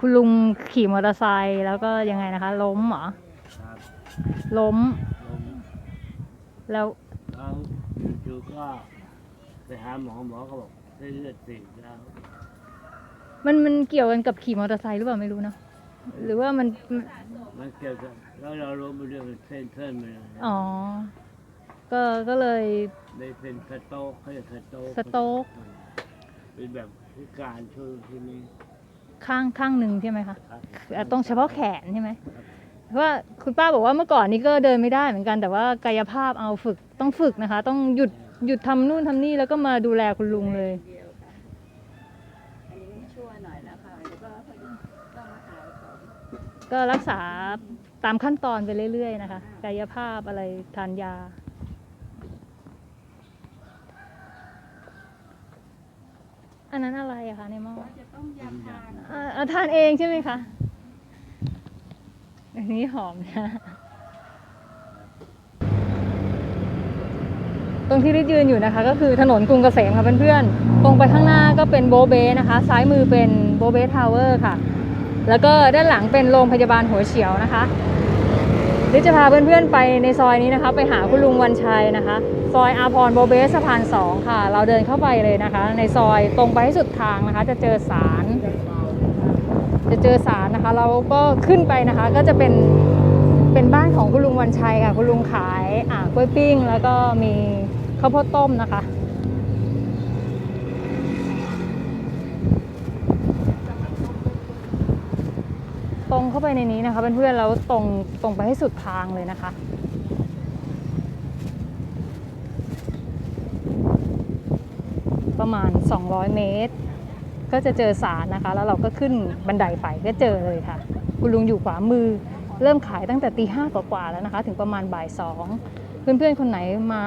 คุณลุงขี่มอเตอร์ไซค์แล้วก็ยังไงนะคะ ล้มเหรอ ครับล้ม ลมแล้วแล้วจู่ๆก็ไปหาหมอหมอก็บอกเส้นเลือดตีบแล้วมันมันเกี่ยวกันกับขี่มอเตอร์ไซค์หรือเปล่าไม่รู้เนอะหรือว่ามันมันเกี่ยวกับแล้วเราล้มไปเรื่องเส้นเส้นมันอ๋อ ก็ก็เลย ได้เป็นสโต๊กเขาเรียกสโต๊กสโต๊กเป็นแบบพิการช่วงที่นี้ ข้างข้างหนึ่งใช่ไหมคะครับอะตรงเฉพาะแขนใช่ไหมเพราะว่าคุณป้าบอกว่าเมื่อก่อนนี้ก็เดินไม่ได้เหมือนกันแต่ว่ากายภาพเอาฝึกต้องฝึกนะคะ ต้องหยุดหยุดทำนู่นทำนี่แล้วก็มาดูแลคุณลุงเลย อันนี้ชั่วหน่อยแล้วค่ะแล้วก็ต้องมาหายก่อนก็รักษาตามขั้นตอนไปเรื่อยๆนะคะ กายภาพอะไรทานยา อันนั้นอะไรอะคะในหม้อจะต้มยำทานอ่าอ่าทานเองใช่ไหมคะอันนี้หอมนะ ตรงที่ริดยืนอยู่นะคะ ก็คือถนนกรุงเกษมค่ะเพื่อนๆ ตรงไปข้างหน้าก็เป็นโบเบนะคะ ซ้ายมือเป็นโบเบทาวเวอร์ค่ะ แล้วก็ด้านหลังเป็นโรงพยาบาลหัวเฉียวนะคะ ริดจะพาเพื่อนๆไปในซอยนี้นะคะ ไปหาคุณลุงวันชัยนะคะ ซอยอาพรโบเบสะพานสองค่ะ เราเดินเข้าไปเลยนะคะ ในซอยตรงไปให้สุดทางนะคะ จะเจอศาลจะเจอศาลนะคะ เราก็ขึ้นไปนะคะ ก็จะเป็นเป็นบ้านของคุณลุงวันชัยค่ะ คุณลุงขายอ่ากล้วยปิ้ง แล้วก็มีข้าวโพดต้มนะคะ ตรง เข้าไปในนี้นะคะเพื่อนๆแล้วตรงตรงไปให้สุดทางเลยนะคะประมาณ 200 เมตร ก็จะเจอศาลนะคะ แล้วเราก็ขึ้นบันไดไปก็เจอเลยค่ะ คุณลุงอยู่ขวามือ เริ่มขายตั้งแต่ตีห้ากว่าๆแล้วนะคะ ถึงประมาณบ่ายสองเพื่อนๆ คนไหนมา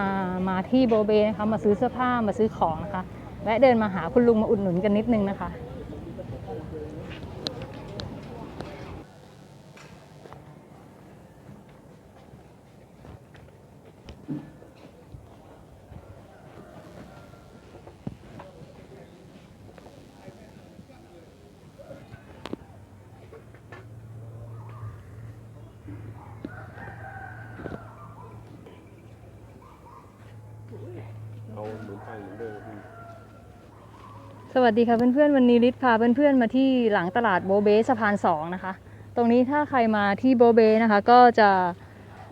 มาที่โบเบนะคะ มาซื้อเสื้อผ้ามาซื้อของนะคะแวะเดินมาหาคุณลุงมาอุดหนุนกันนิดนึงนะคะ เอาหมุนตังเหมือนเดิม สวัสดีค่ะเพื่อนๆวันนี้ลิศพาเพื่อนๆมาที่หลังตลาดโบเบสะพานสองนะคะ ตรงนี้ถ้าใครมาที่โบเบนะคะก็จะ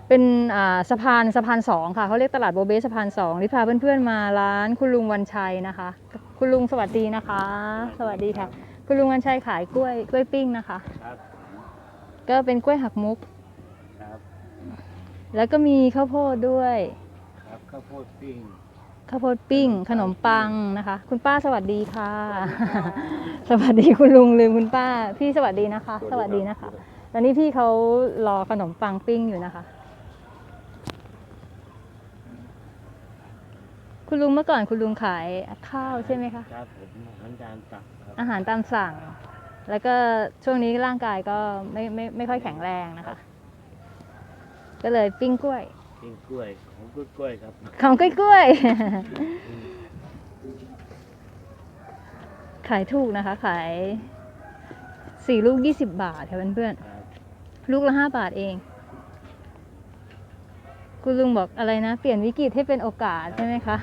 เป็นอ่าสะพานสะพานสองค่ะเขาเรียกตลาดโบเบสะพานสองลิศพาเพื่อนๆมาร้านคุณลุงวันชัยนะคะ คุณลุงสวัสดีนะคะ สวัสดีค่ะ คุณลุงวันชัยขายกล้วยกล้วยปิ้งนะคะครับก็เป็นกล้วยหักมุกครับแล้วก็มีข้าวโพดด้วยครับข้าวโพดปิ้ง ข้าวโพดปิ้ง ขนมปังนะคะ คุณป้าสวัสดีค่ะ สวัสดีคุณลุงลืมคุณป้า พี่สวัสดีนะคะ สวัสดีนะคะ ตอนนี้พี่เขารอขนมปังปิ้งอยู่นะคะ คุณลุงเมื่อก่อนคุณลุงขายข้าวใช่ไหมคะครับผมอาหารจานตักครับอาหารตามสั่ง แล้วก็ช่วงนี้ร่างกายก็ไม่ไม่ไม่ค่อยแข็งแรงนะคะ ก็เลยปิ้งกล้วย ปิ้งกล้วยของกล้วยๆครับของกล้วยๆขายถูกนะคะ ขายสี่ลูกยี่สิบบาทค่ะเพื่อนครับๆลูกละห้าบาทเอง คุณลุงบอกอะไรนะ เปลี่ยนวิกฤตให้เป็นโอกาสใช่ไหมคะ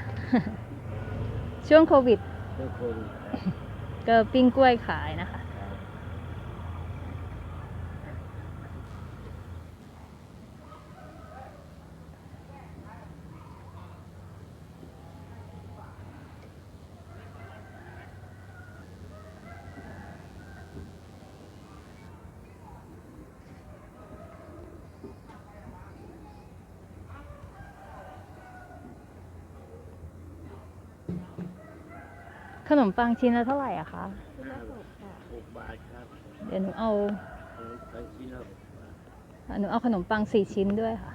ช่วงโควิด เจ้าคนครับก็ปิ้งกล้วยขายนะคะ ขนมปังชิ้นละเท่าไหร่อะคะหกบาทครับเดี๋ยวหนูเอาเออไปกินล้วหกบาทหนูเอาขนมปังสี่ชิ้นด้วยค่ะ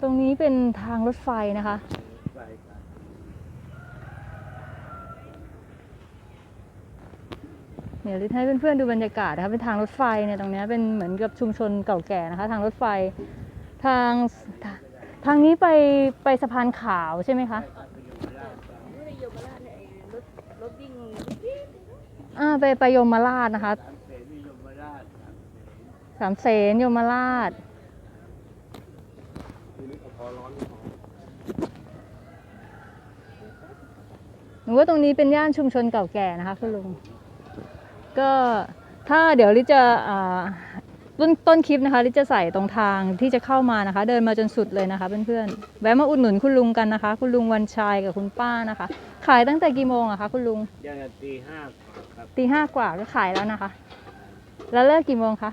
ตรงนี้เป็นทางรถไฟนะคะ ไปครับเดี๋ยวลิศให้เพื่อนๆดูบรรยากาศนะคะเป็นทางรถไฟเนี่ยตรงเนี้ยเป็นเหมือนกับชุมชนเก่าแก่นะคะ ทางรถไฟทาง ทางนี้ไปไปสะพานขาวใช่ไหมคะอ่าไปไปยมราชนะคะสามเสนยมราชสามเสนสามมาชทีนี้ก็พอร้อนพอหนูว่าตรงนี้เป็นย่านชุมชนเก่าแก่นะคะคุณลุง ก็ถ้าเดี๋ยวลิจะอ่า ต้นต้นคลิปนะคะลิจะใส่ตรงทางที่จะเข้ามานะคะ เดินมาจนสุดเลยนะคะเพื่อนๆแวะมาอุดหนุนคุณลุงกันนะคะ คุณลุงวันชัยกับคุณป้านะคะ ขายตั้งแต่กี่โมงอะคะคุณลุงยังกันตีห้ากว่าครับตีห้ากว่าก็ขายแล้วนะคะ แล้วเลิกกี่โมงคะ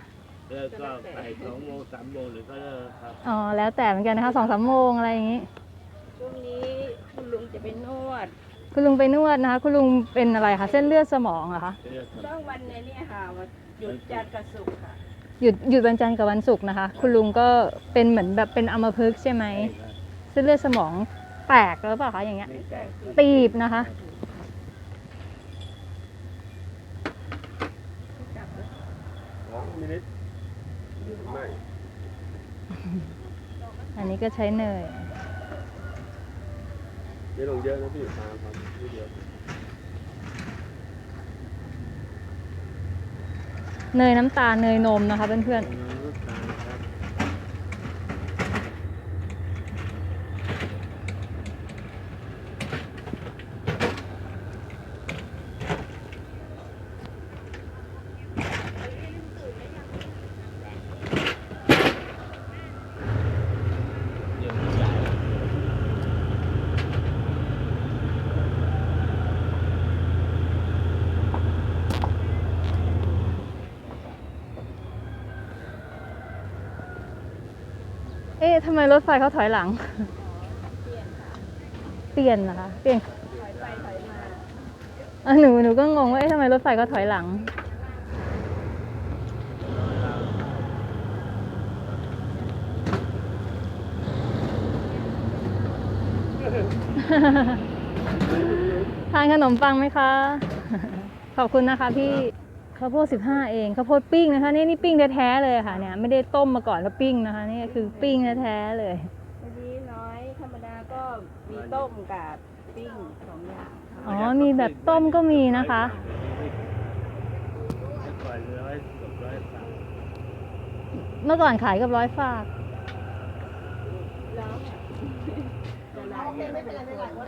เลิกก็ไปสองโมงสามโมงหรือก็เลิกครับอ๋อแล้วแต่เหมือนกันนะคะสองสามโมงอะไรอย่างนี้ช่วงนี้คุณลุงจะไปนวดคุณลุงไปนวดนะคะ คุณลุงเป็นอะไรคะเส้นเลือดสมองเหรอคะเลิกครับต้องวันในนี้ค่ะวันหยุดจันทร์กับศุกร์ค่ะ หยุดหยุดวันจันทร์กับวันศุกร์นะคะ คุณลุงก็เป็นเหมือนแบบเป็นอัมพฤกษ์ใช่ไหมเส้นเลือดสมองแตกหรือเปล่าคะอย่างเงี้ยไม่แตกตีบนะคะร้อนมินิดไม่อันนี้ก็ใช้เนยไม่ลงเยอะนะพี่ตามครับนิดเดียว เนยน้ำตาลเนยนมนะคะเพื่อนๆำตาลครับ ๆ เอ๊ะทำไมรถไฟเขาถอยหลัง เปลี่ยนนะคะ เปลี่ยนถอยไปถอยมาหนูหนูก็งงว่าเอ๊ะทำไมรถไฟเขาถอยหลัง ทานขนมปังไหมคะ ขอบคุณนะคะพี่ ข้าวโพดสิบห้าเองข้าวโพดปิ้งนะคะนี่นี่ปิ้งแท้ๆเลยค่ะเนี่ยไม่ได้ต้มมาก่อนแล้วปิ้งนะคะนี่คือปิ้งแท้ๆเลยวันนี้น้อยธรรมดาก็มีต้มกับปิ้งสองอย่างค่ะอ๋อมีแบบต้มก็มีนะคะแต่ก่อนร้อยเกือบร้อยสามเมื่อก่อนขายกับร้อยฝาก แล้วจะลาเยอะไม่เป็นไรไม่เป็นไร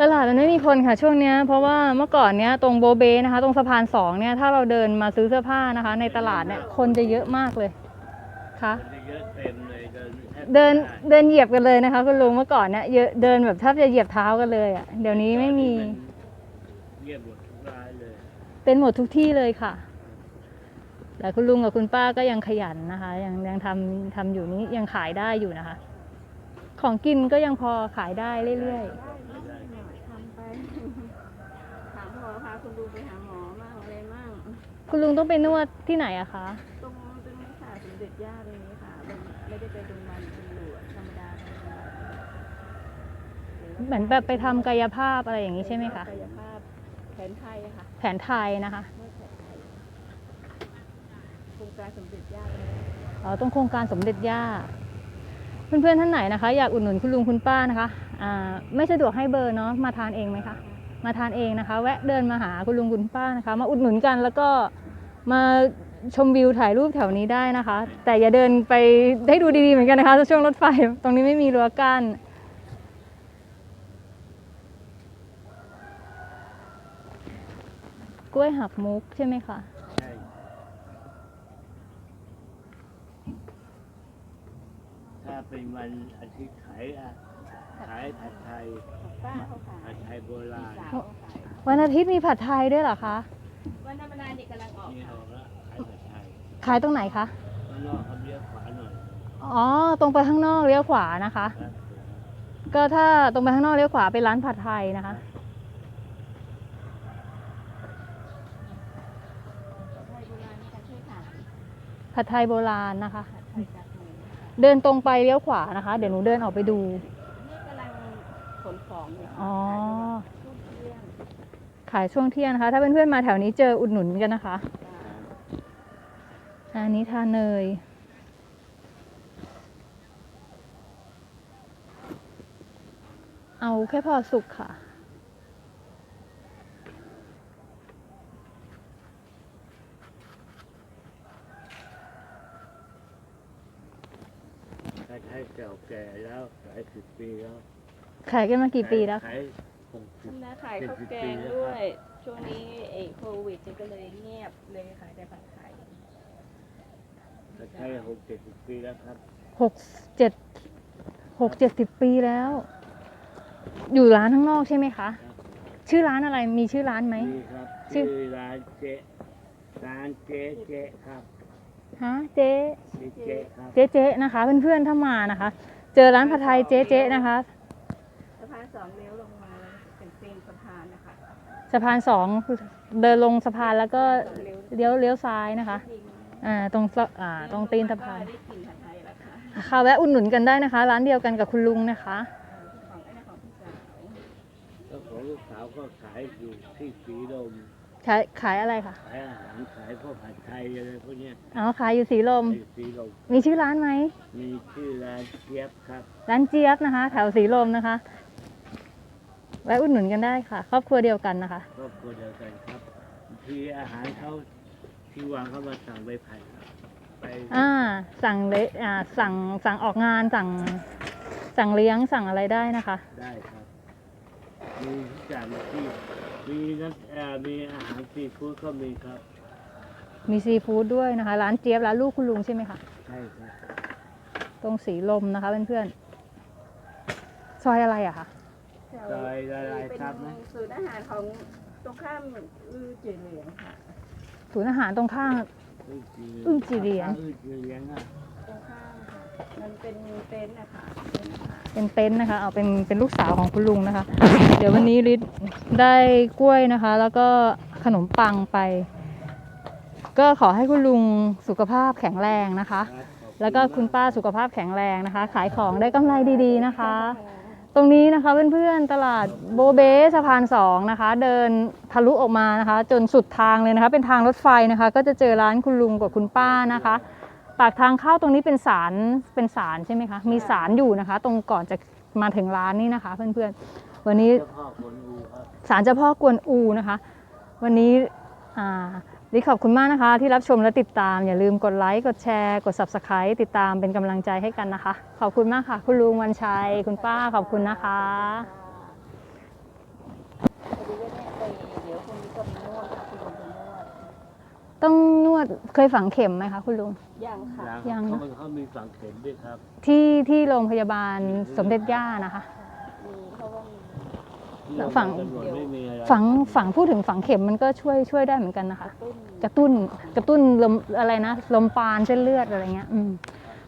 ตลาดมันไม่มีคนค่ะช่วงเนี้ยเพราะว่าเมื่อก่อนเนี้ยตรงโบเบนะคะ ตรงสะพานสองเนี่ยถ้าเราเดินมาซื้อเสื้อผ้านะคะ ในตลาดเนี่ยคนจะเยอะมากเลยค่ะมันจะเยอะเต็มเลยเดินแทบไม่เดินไเดินเหยียบกันเลยนะคะคุณลุงเมื่อก่อนเนี่ยเยอะเดินแบบแทบจะเหยียบเท้ากันเลยอะเดี๋ยวนี้ไม่มีเงียบหมดทุกรายเลยเป็นหมดทุกที่เลยค่ะ แต่คุณลุงกับคุณป้าก็ยังขยันนะคะ ยังยังทำทำอยู่นี้ยังขายได้อยู่นะคะ ของกินก็ยังพอขายได้เรื่อยทำไป ถามหมอพาคุณลุงไปหาหมอมั่งอะไรมั่งๆ คุณลุงต้องไปนวดที่ไหนอะคะ ตรงตรงนี้ค่ะสมเด็จย่าตรงนี้ค่ะมันไม่ได้ไปโรงพยาบาลตำรวจธรรมดาไปโรงพยาบาลเหมือนแบบไปทำกายภาพอะไรอย่างนี้ใช่ไหมคะ กายภาพแผนไทยอะค่ะแผนไทยนะคะนวดแผนไทยโครงการสมเด็จย่าเลยอ๋อตรงโครงการสมเด็จย่า เพื่อนๆท่านไหนนะคะ อยากอุดหนุนคุณลุงคุณป้านะคะไม่สะดวกให้เบอร์เนาะมาทานเองไหมคะมาทานเองนะคะ แวะเดินมาหาคุณลุงคุณป้านะคะ มาอุดหนุนกันแล้วก็มาชมวิวถ่ายรูปแถวนี้ได้นะคะ แต่อย่าเดินไปให้ดูดีๆเหมือนกันนะคะช่วงรถไฟตรงนี้ไม่มีรั้วกั้นกล้วยหักมุกใช่ไหมคะ ใช่ถ้า เป็นวันอาทิตย์ขายอะขายผัดไทยป้าเขาขายผัดไทยโบราณสาวเขาขายวันอาทิตย์มีผัดไทยด้วยเหรอคะ วันธรรมดาเด็กกำลังออกนี่ค่ะออกแล้วขายผัดไทยขายตรงไหนคะข้างนอกเขาเลี้ยวขวาหน่อยอ๋อ ตรงไปข้างนอกเลี้ยวขวานะคะครับก็ถ้าตรงไปข้างนอกเลี้ยวขวาเป็นร้านผัดไทยนะคะไทยโบราณนี่การช่วยขายผัดไทยโบราณนะคะ เดินตรงไปเลี้ยวขวานะคะ เดี๋ยวหนูเดินออกไปดูนี่กำลังขนของอยู่ค่ะอ๋อช่วงเที่ยงขายช่วงเที่ยงนะคะ ถ้าเพื่อนๆมาแถวนี้เจออุดหนุนกันนะคะจ้าอันนี้ทานเนยเอาแค่พอสุกค่ะ ให้เก่าแก่แล้วหลายสิบปีแล้วขายกันมากี่ปีแล้วขายหกสิบทำนาขายข้าวแกงด้วย ช่วงนี้ไอ้โควิดเนี่ยก็เลยเงียบเลยขายแต่ผัดไทยขายหกเจ็ดสิบปีแล้วครับหกเจ็ดหกเจ็ดสิบปีแล้ว อยู่ร้านข้างนอกใช่ไหมคะ ชื่อร้านอะไรมีชื่อร้านไหม นี่ครับชื่อชื่อร้านเจ๊ร้านเจ๊เจ๊ครับ ฮะเจ๊ชื่อเจ๊ครับเจ๊เจ๊นะคะ เพื่อนๆถ้ามานะคะ เจอร้านผัดไทยเจ๊เจ๊นะคะสะพานสองเลี้ยวลงมาเป็นตีนสะพานนะคะสะพานสองคือเดินลงสะพานแล้วก็สองเลี้ยวเลี้ยวเลี้ยวซ้ายนะคะยิงอ่าตรงสะอ่าตรงตีนสะพานก็ได้กินผัดไทยแล้วค่ะค่ะแวะอุดหนุนกันได้นะคะ ร้านเดียวกันกับคุณลุงนะคะของไอ้นั่นของพี่สาวแล้วของลูกสาวก็ขายอยู่ที่สีลม ขายขายอะไรคะขายอาหารขายพวกผัดไทยอะไรพวกเนี้ยอ๋อขายอยู่สีลมที่สีลมมีชื่อร้านไหม มีชื่อร้านเจี๊ยบครับ ร้านเจี๊ยบนะคะ แถวสีลมนะคะแวะอุดหนุนกันได้ค่ะ ครอบครัวเดียวกันนะคะ ครอบครัวเดียวกันครับที่อาหารเขาที่วางเขามาสั่งใบไผ่ไปอ่า สั่งเลยอ่าสั่งสั่งออกงานสั่ง สั่งเลี้ยงสั่งอะไรได้นะคะ ได้ครับมีทุกอย่างที่ มีน้ำเอ่อมีอาหารซีฟู้ดก็มีครับ มีซีฟู้ดด้วยนะคะ ร้านเจี๊ยบร้านลูกคุณลุงใช่ไหมคะ ใช่ครับตรงสีลมนะคะเพื่อนๆ ซอยอะไรอะคะ ซอยละลายเป็นครับนะศูนย์อาหารของตรงข้ามอือเจริญค่ะ ศูนย์อาหารตรงข้าง อึ้งจีเรียง อึ้งจีเรียงอะตรงข้า มค่ะมันเป็นเต็นท์นะคะเป็นอาหารเป็นเต็นท์นะคะเอาเป็นเป็นลูกสาวของคุณลุงนะคะ เดี๋ยววันนี้ริศได้กล้วยนะคะ แล้วก็ขนมปังไป ก็ขอให้คุณลุงสุขภาพแข็งแรงนะคะครับขอบณแล้วก็คุณป้าสุขภาพแข็งแรงนะคะ ขายของได้กำไรดีๆนะคะค่ะตรงนี้นะคะเพื่อนๆตลาดโบเบสะพานสองนะคะ เดินทะลุออกมานะคะ จนสุดทางเลยนะคะ เป็นทางรถไฟนะคะ ก็จะเจอร้านคุณลุงกับคุณป้านะคะ ปากทางเข้าตรงนี้เป็นศาลเป็นศาลใช่ไหมคะ มีศาลอยู่นะคะ ตรงก่อนจะมาถึงร้านนี้นะคะ เพื่อนๆ วันนี้เจ้าพ่อคนอูครับศาลเจ้าพ่อกวนอูนะคะ วันนี้อ่าลิขอบคุณมากนะคะ ที่รับชมและติดตาม อย่าลืมกดไลค์กดแชร์ กด subscribe ติดตามเป็นกำลังใจให้กันนะคะ ขอบคุณมากค่ะ คุณลุงวันชัย คุณป้าขอบคุณนะคะพอดีว่าเนี่ยไปเดี๋ยวคนนี้ก็มานวดค่ะคุณลุงไปนวดต้องนวดเคยฝังเข็มไหมคะคุณลุง ยังค่ะ ยัง เขาเขามีฝังเข็มด้วยครับ ที่ที่โรงพยาบาลสมเด็จย่านะคะ มีเพราะว่ามี แล้วฝัง ตำรวจไม่มีอะไรฝังฝังพูดถึงฝังเข็มมันก็ช่วยช่วยได้เหมือนกันนะคะ ตุ้นกระตุ้นกระตุ้นลมอะไรนะลมปานเส้นเลือดอะไรเงี้ยอืม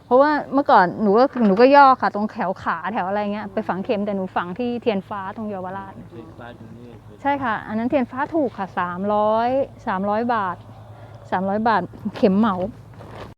เพราะว่าเมื่อก่อนหนูก็หนูก็ย่อค่ะ ตรงแถวขาแถวอะไรเงี้ยไปฝังเข็มแต่หนูฝังที่เทียนฟ้าตรงเยาวราชไฟฟ้าตรงนี้ใช่ค่ะ อันนั้นเทียนฟ้าถูกค่ะสามร้อยสามร้อยบาทสามร้อยบาทเข็มเหมาค